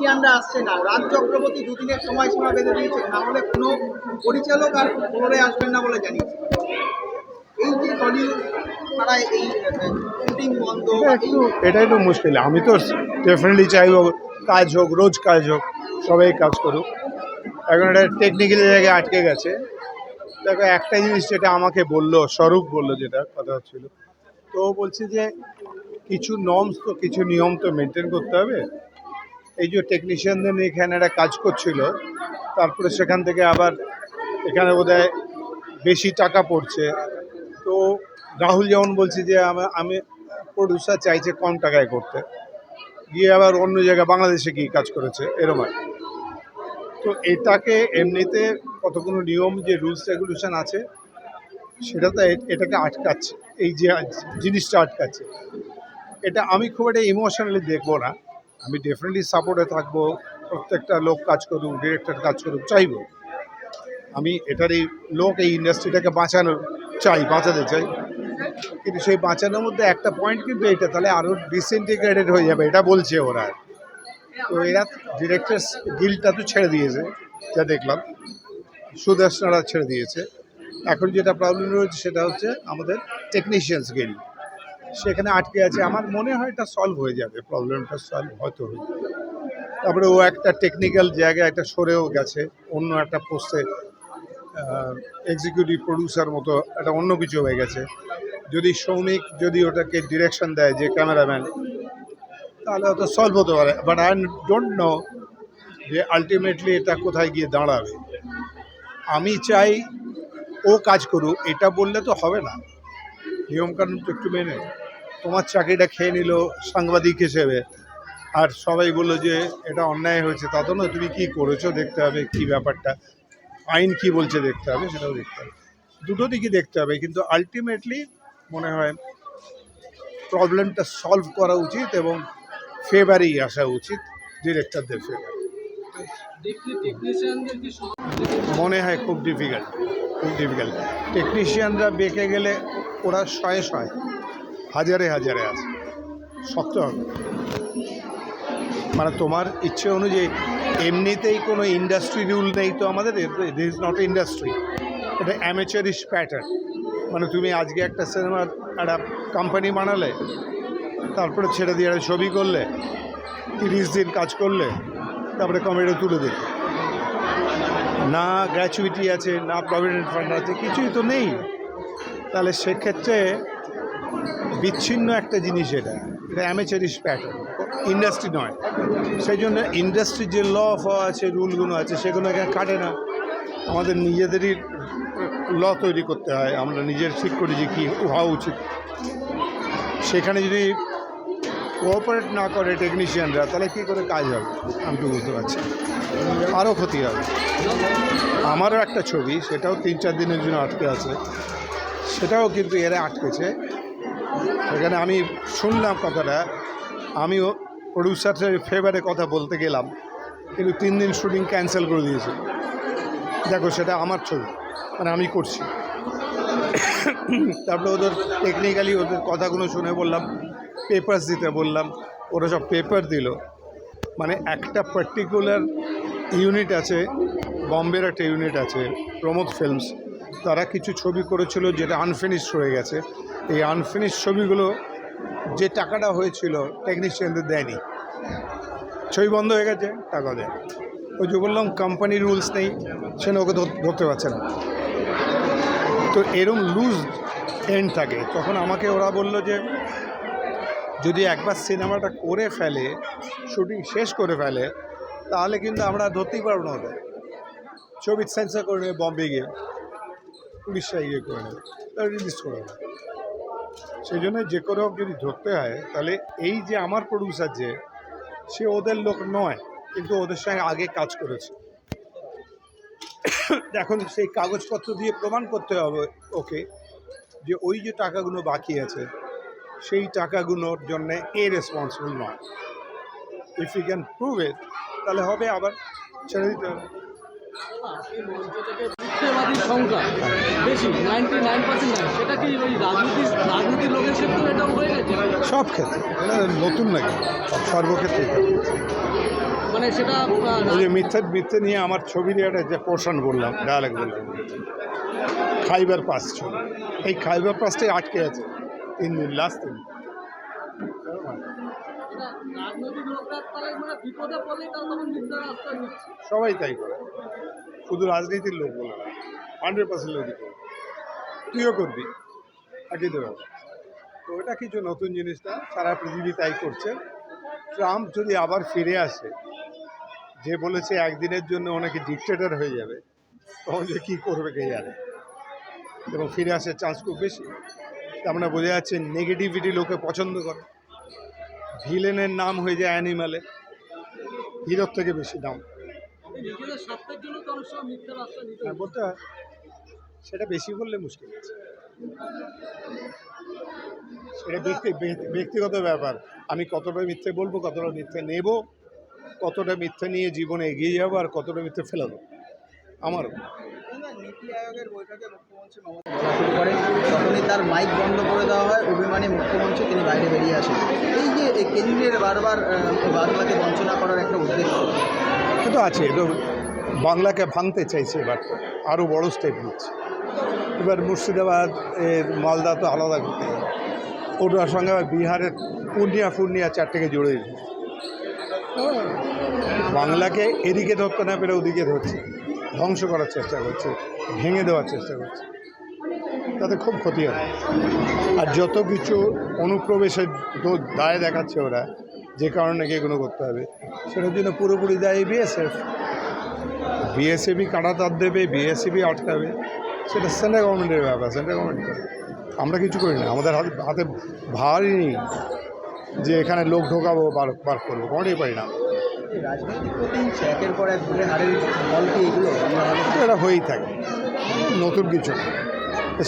টেকনিশিয়ানরা আসছে না। রাজ চক্রবর্তী দুদিনের সময়সীমা বেঁধে দিয়েছে, না হলে কোনো পরিচালক আর ফ্লোরে আসবেন না বলে জানিয়েছে। এই যে টলিউড তারা এই শুটিং বন্ধ এটা একটু এটা একটু মুশকিল। আমি তো ডেফিনেটলি চাইব কাজ হোক, রোজ কাজ হোক, সবাই কাজ করুক। এখন এটা টেকনিক্যাল জায়গায় আটকে গেছে। দেখো, একটা জিনিস যেটা আমাকে বলল, স্বরূপ বলল যেটা, কথা হচ্ছিল। তো বলছে যে, কিছু নর্মস তো, কিছু নিয়ম তো মেনটেন করতে হবে। এই যে টেকনিশিয়ানদের নিয়ে এখানে একটা কাজ করছিল, তারপরে সেখান থেকে আবার এখানে বোধহয় বেশি টাকা পড়ছে। তো রাহুল যেমন বলছে যে, আমা- প্রডিউসার চাইছে কম টাকায় করতে। গিয়ে আবার অন্য জায়গায় বাংলাদেশে গিয়ে কাজ করেছে, এরম তো এটাকে এমনিতে কতগুলো নিয়ম, যে রুলস রেগুলেশন আছে, সেটা তো এটাকে আটকাচ্ছে, এই যে জিনিসটা আটকাচ্ছে। এটা আমি খুব একটা ইমোশনালি দেখব না। আমি ডেফিনেটলি সাপোর্টে থাকব, প্রত্যেকটা লোক কাজ করুক ডিরেক্টর কাজ করুক, চাইব। আমি এটার এই লোক এই ইন্ডাস্ট্রিটাকে বাঁচানো চাই, বাঁচাতে চাই। কিন্তু সেই বাঁচানোর মধ্যে একটা পয়েন্ট কিন্তু এটা তাহলে আরও ডিসইন্টিগ্রেটেড হয়ে যাবে, এটা বলছে ওরা। তো এরা ডিরেক্টার্স গিলটা তো ছেড়ে দিয়েছে, যা দেখলাম। সুদর্শনারা ছেড়ে দিয়েছে। এখন যেটা প্রবলেম রয়েছে সেটা হচ্ছে আমাদের টেকনিশিয়ানস গিল্ড সেখানে আটকে আছে। আমার মনে হয় এটা সলভ হয়ে যাবে প্রবলেমটা সলভ হয়তো হয়ে যাবে। তারপরে ও একটা টেকনিক্যাল জায়গায় একটা সরেও গেছে, অন্য একটা পোস্টে এক্সিকিউটিভ প্রডিউসার মতো একটা অন্য কিছু হয়ে গেছে। যদি সৌমিক যদি ওটাকে ডিরেকশন দেয় যে ক্যামেরাম্যান তাহলে হয়তো সলভ হতে পারে। বাট আই ডোন্ট নো যে আলটিমেটলি এটা কোথায় গিয়ে দাঁড়াবে। আমি চাই ও কাজ করুক, এটা বললে তো হবে না। নিয়মকানুন তো একটু মেনে তোমার চাকরিটা খেয়ে নিল সাংবাদিক হিসেবে। আর সবাই বলল যে, এটা অন্যায় হয়েছে। তা তো নয়, তুমি কী করেছ দেখতে হবে, কী ব্যাপারটা? আইন কি বলছে দেখতে হবে সেটাও দেখতে হবে। দুটো দিকই দেখতে হবে, কিন্তু আলটিমেটলি মনে হয় প্রবলেমটা সলভ করা উচিত এবং ফেভারেই আসা উচিত ডিরেক্টরদের ফেভার মনে হয় খুব ডিফিকাল্ট খুব ডিফিকাল্ট টেকনিশিয়ানরা বেঁকে গেলে ওরা শয়ে শয়ে। হাজারে হাজারে আছে। শক্ত হবে। মানে তোমার ইচ্ছে অনুযায়ী, এমনিতেই কোনো ইন্ডাস্ট্রি রুল নেই তো আমাদের? দিস ইজ নট ইন্ডাস্ট্রি এটা অ্যামেচারিশ প্যাটার্ন মানে তুমি আজকে একটা সিনেমার একটা কোম্পানি বানালে, তারপরে ছেড়ে দিয়ে একটা ছবি করলে, তিরিশ দিন কাজ করলে, তারপরে কমেডি তুলে দিলে। না গ্র্যাচুইটি আছে, না প্রভিডেন্ট ফান্ড আছে, কিছুই তো নেই। তাহলে সেক্ষেত্রে বিচ্ছিন্ন একটা জিনিস এটা। এটা অ্যামেচারিশ প্যাটার্ন ইন্ডাস্ট্রি নয়। সেই জন্য ইন্ডাস্ট্রির যে ল আছে রুলগুলো আছে সেগুলো এখানে কাটে না। আমাদের নিজেদেরই ল তৈরি করতে হয়। আমরা নিজের ঠিক করি যে কী হওয়া উচিত। সেখানে যদি কোঅপারেট না করে টেকনিশিয়ানরা তাহলে কী করে কাজ হবে? আমি তো বুঝতে পারছি আরও ক্ষতি হবে। আমারও একটা ছবি, সেটাও তিন চার দিনের জন্য আটকে আছে। সেটাও কিন্তু এরা আটকেছে। সেখানে আমি শুনলাম কথাটা, আমিও প্রডিউসারের ফেভারে কথা বলতে গেলাম, কিন্তু তিন দিন শুটিং ক্যান্সেল করে দিয়েছে। দেখো, সেটা আমার ছবি মানে আমি করছি। তারপরে ওদের টেকনিক্যালি ওদের কথাগুলো শুনে বললাম পেপার্স দিতে বললাম, ওরা সব পেপার দিল। মানে একটা পার্টিকুলার ইউনিট আছে বম্বের একটা ইউনিট আছে প্রমোদ ফিল্মস তারা কিছু ছবি করেছিল যেটা আনফিনিশড হয়ে গেছে। এই আনফিনিশ ছবিগুলো যে টাকাটা হয়েছিল টেকনিশিয়ানদের দেয়নি। ছবি বন্ধ হয়ে গেছে টাকা দেয় ওই যে বললাম কোম্পানি রুলস নেই সেটা ওকে ধর- ধরতে পারছে না। তো এরম লুজ এন্ড থাকে। তখন আমাকে ওরা বলল যে, যদি একবার সিনেমাটা করে ফেলে শুটিং শেষ করে ফেলে, তাহলে কিন্তু আমরা ধরতেই পারব না ওদের। ছবি সেন্সার করে নেবে বম্বে গিয়ে। উড়িষ্যায় গিয়ে করে নেবে। রিলিজ করে নেবে সেই জন্য যে করে হোক যদি ধরতে হয়, তাহলে এই যে আমার প্রডিউসার যে, সে ওদের লোক নয়, কিন্তু ওদের সঙ্গে আগে কাজ করেছে। এখন সেই কাগজপত্র দিয়ে প্রমাণ করতে হবে ওকে, যে ওই যে টাকাগুলো বাকি আছে, সেই টাকাগুলোর জন্যে এ রেসপন্সিবল নয়। If you can prove it তাহলে হবে আবার ছেড়ে দিতে হবে। সংখ্যা বেশি নাইনটি নাইন পার্সেন্ট সেটা কি ওই রাজনীতি রাজনীতির লোকের ক্ষেত্রে এটাও হয়ে গেছে সব ক্ষেত্রে। নতুন নাকি? সর্বক্ষেত্রে মানে সেটা যে মিথ্যে মিথ্যে নিয়ে আমার ছবি নিয়ে একটা যে পোর্শন বললাম ডায়ালগ বললাম। খাইবার পাস ছবি এই খাইবার পাসটাই আটকে আছে। তিন দিন লাস্ট তিন। এটা মানে নিচ্ছে সবাই তাই করে। শুধু রাজনীতির লোক বলে না হান্ড্রেড পার্সেন্ট লোকই করে তুইও করবি, একই দেবে তো এটা কিছু নতুন জিনিসটা সারা পৃথিবী তাই করছে। ট্রাম্প যদি আবার ফিরে আসে, যে বলেছে একদিনের জন্য অনেকে ডিকটেটর হয়ে যাবে, তখন যে কী করবে কে জানে। এবং ফিরে আসার চান্স খুব বেশি। তার মানে বোঝা যাচ্ছে নেগেটিভিটি লোকে পছন্দ করে। ভিলেনের নাম হয়ে যায় অ্যানিমালে হিরোর থেকে বেশি দাম নিজেদের স্বার্থের জন্য তো অনেক সময় মিথ্যার আশ্রয় নিতে হ্যাঁ বলতে হয় সেটা বেশি বললে মুশকিল আছে সেটা ব্যক্তি ব্যক্তি- ব্যক্তিগত ব্যাপার। আমি কতটা মিথ্যে বলব কতটা মিথ্যে নেব কতটা মিথ্যে নিয়ে জীবনে এগিয়ে যাব আর কতটা মিথ্যে ফেলে দেবো আমার শুরু করেন তখনই তার মাইক বন্ধ করে দেওয়া হয়। অভিমানী মুখ্যমন্ত্রী তিনি বাইরে বেরিয়ে আসেন। এই যে কেন্দ্রের বারবার বাংলাকে বঞ্চনা করার একটা উদ্দেশ্য তো আছে তো বাংলাকে ভাঙতে চাইছে এবার আরও বড় স্টেপ নিচ্ছে। এবার মুর্শিদাবাদ এর মালদা তো আলাদা করতে হবে। ওটার সঙ্গে বিহারের পূর্ণিয়া পূর্ণিয়া চারটেকে জুড়ে দিচ্ছে। হ্যাঁ, বাংলাকে এদিকে ধরতে না পেরে ওদিকে ধরছে। ধ্বংস করার চেষ্টা করছে ভেঙে দেওয়ার চেষ্টা করছে। তাতে খুব ক্ষতি হবে। আর যত কিছু অনুপ্রবেশের দায় দেখাচ্ছে ওরা যে কারণে কি এগুলো করতে হবে। সেটার জন্য পুরোপুরি দায়ী বিএসএফ বিএসএফই কাটা তার দেবে বিএসএফই আটকাবে সেটা সেন্ট্রাল গভর্নমেন্টের ব্যাপার সেন্ট্রাল গভর্নমেন্ট করে। আমরা কিছু করি না আমাদের হাতে হাতে ভারই নেই যে এখানে লোক ঢোকাবো বার বার করব কোনোটাই পারি না। এটা হয়েই থাকে। নতুন কিছু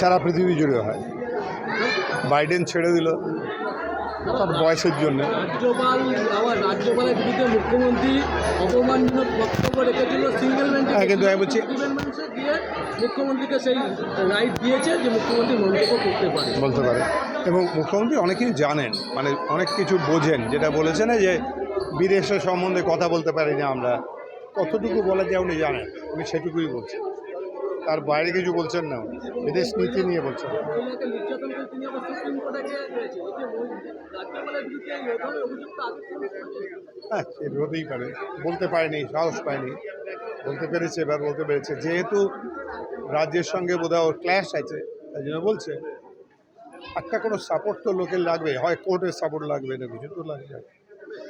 সারা পৃথিবী জুড়ে হয়। বাইডেন ছেড়ে দিল। তার বয়সের জন্য। রাজ্যপাল আবার রাজ্যপালের বিরুদ্ধে মুখ্যমন্ত্রী অপমানজনক বক্তব্য রেখেছিল সিঙ্গেল হ্যাঁ, কিন্তু আমি বলছি- দিয়ে মুখ্যমন্ত্রীকে সেই রাইট দিয়েছে যে মুখ্যমন্ত্রী মন্তব্য করতে পারে। বলতে পারে। এবং মুখ্যমন্ত্রী অনেক কিছু জানেন মানে অনেক কিছু বোঝেন যেটা বলেছে না যে বিদেশের সম্বন্ধে কথা বলতে পারি না আমরা। কতটুকু বলা যায় উনি জানেন উনি সেটুকুই বলছেন। তার বাইরে কিছু বলছেন না। বিদেশ নীতি নিয়ে বলছেন। হ্যাঁ সে হতেই পারে। বলতে পারেনি সাহস পায়নি। বলতে পেরেছে এবার বলতে পেরেছে। যেহেতু রাজ্যের সঙ্গে বোধহয় ওর ক্ল্যাশ আছে তাই জন্য বলছে। একটা কোনো সাপোর্ট তো লোকের লাগবে? হয় কোর্টের সাপোর্ট লাগবে না কিছু তো লাগবে।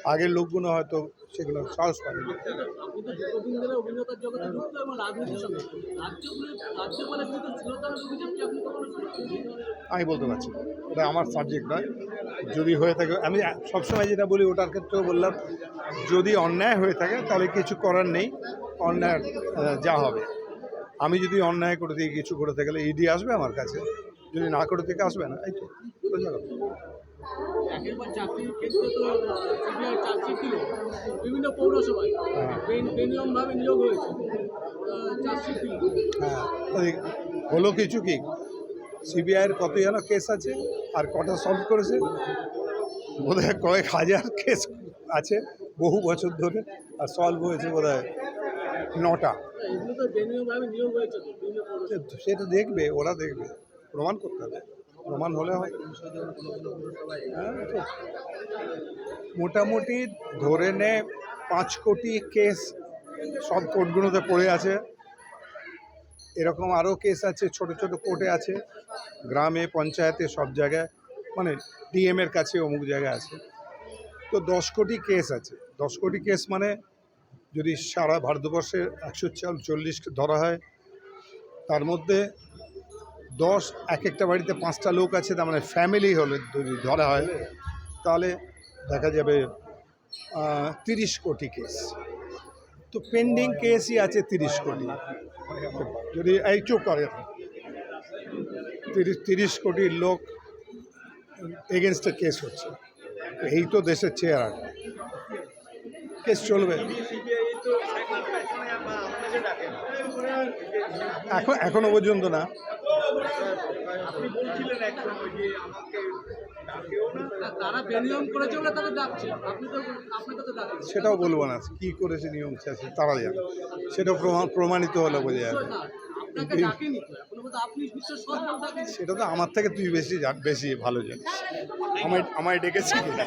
আগের লোকগুলো হয়তো সেগুলো সাহস শুনেছেন আমি বলতে পারছি ওটা আমার সাবজেক্ট নয়। যদি হয়ে থাকে, আমি সবসময় যেটা বলি, ওটার ক্ষেত্রেও বললাম, যদি অন্যায় হয়ে থাকে, তাহলে কিছু করার নেই। অন্যায় যা হবে। আমি যদি অন্যায় করে দিয়ে কিছু করে থাকলে ইডি আসবে আমার কাছে। যদি না করে থেকে আসবে না। এই তো। একের পর চাকরির ক্ষেত্রে তো সিবিআই চার্জশিট দিল বিভিন্ন পৌরসভায় বেনিয়মভাবে নিয়োগ হয়েছে। হ্যাঁ হলো কিছু কি? সিবিআইয়ের কত যেন কেস আছে আর কটা সলভ করেছে? বোধহয় কয়েক হাজার কেস আছে বহু বছর ধরে আর সলভ হয়েছে নটা। তো বিভিন্ন পৌরসভায়। সে- সেটা দেখবে ওরা দেখবে প্রমাণ করতে হবে। প্রমাণ হলে হয়। মোটামুটি ধরে নে পাঁচ কোটি কেস সব কোর্টগুলোতে পড়ে আছে। এরকম আরও কেস আছে, ছোট ছোট কোর্টে আছে। গ্রামে, পঞ্চায়েতে, সব জায়গায় মানে ডিএমের কাছে অমুক জায়গায় আছে। তো দশ কোটি কেস আছে। দশ কোটি কেস মানে যদি সারা ভারতবর্ষে একশো চল্লিশ ধরা হয়, তার মধ্যে দশ, এক একটা বাড়িতে পাঁচটা লোক আছে, তার মানে ফ্যামিলি হলে যদি ধরা হয়, তাহলে দেখা যাবে তিরিশ কোটি কেস তো পেন্ডিং কেসই আছে তিরিশ কোটি। যদি এই চুপ করে, তিরিশ তিরিশ কোটি লোক এগেনস্টে কেস হচ্ছে। এই তো দেশের চেয়ার কেস চলবে। এখন, এখনও পর্যন্ত না। না, তারা বেনিয়ম করেছে বলে তাদের ডাকছে। আপনি তো আপনাকে তো ডাকেন সেটাও বলব না কি করেছে নিয়ম আছে তারা জানে। সেটা প্রমাণ প্রমাণিত হলো বোঝা যাবে সেটা তো আমার থেকে তুই বেশি জান বেশি ভালো জানিস। আমায় আমায় ডেকেছি কিনা?